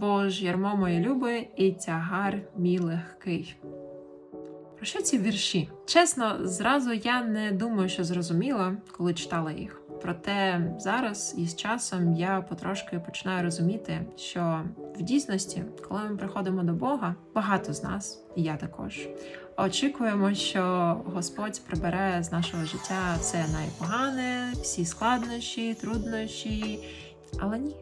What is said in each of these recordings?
бо ж ярмо моє любе і тягар мій легкий. Про що ці вірші? Чесно, зразу я не думаю, що зрозуміла, коли читала їх. Проте зараз із часом я потрошки починаю розуміти, що в дійсності, коли ми приходимо до Бога, багато з нас, і я також, очікуємо, що Господь прибере з нашого життя все найпогане, всі складнощі, труднощі. Але ні,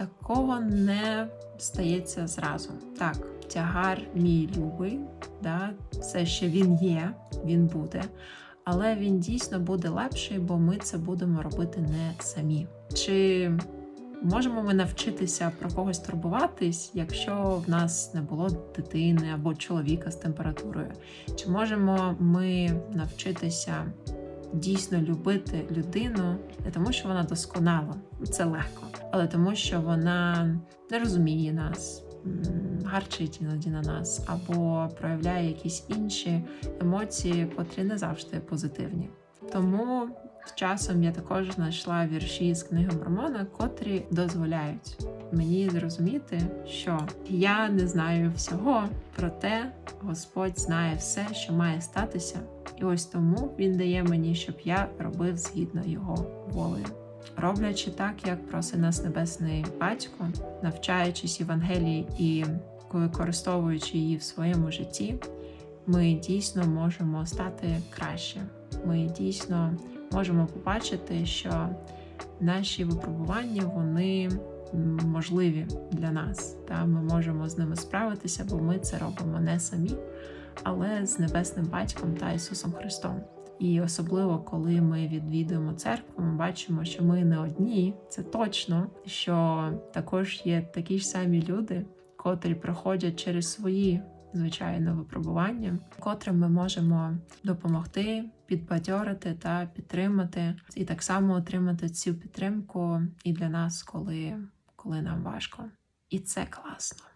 такого не стається зразу. Так, тягар мій любий, да, все ще він є, він буде. Але він дійсно буде легший, бо ми це будемо робити не самі. Чи можемо ми навчитися про когось турбуватись, якщо в нас не було дитини або чоловіка з температурою? Чи можемо ми навчитися дійсно любити людину не тому, що вона досконала, це легко, але тому, що вона не розуміє нас, гарчить іноді на нас, або проявляє якісь інші емоції, котрі не завжди позитивні. Тому часом я також знайшла вірші з книги Мормона, котрі дозволяють мені зрозуміти, що я не знаю всього, проте Господь знає все, що має статися, і ось тому Він дає мені, щоб я робив згідно його волею. Роблячи так, як просить нас Небесний Батько, навчаючись Євангелії і використовуючи її в своєму житті, ми дійсно можемо стати краще. Ми дійсно можемо побачити, що наші випробування вони можливі для нас. Та ми можемо з ними справитися, бо ми це робимо не самі, але з небесним батьком та Ісусом Христом. І особливо, коли ми відвідуємо церкву, ми бачимо, що ми не одні, це точно, що також є такі ж самі люди, котрі проходять через свої звичайно випробування, котрим ми можемо допомогти, підбадьорити та підтримати, і так само отримати цю підтримку і для нас, коли, коли нам важко. І це класно.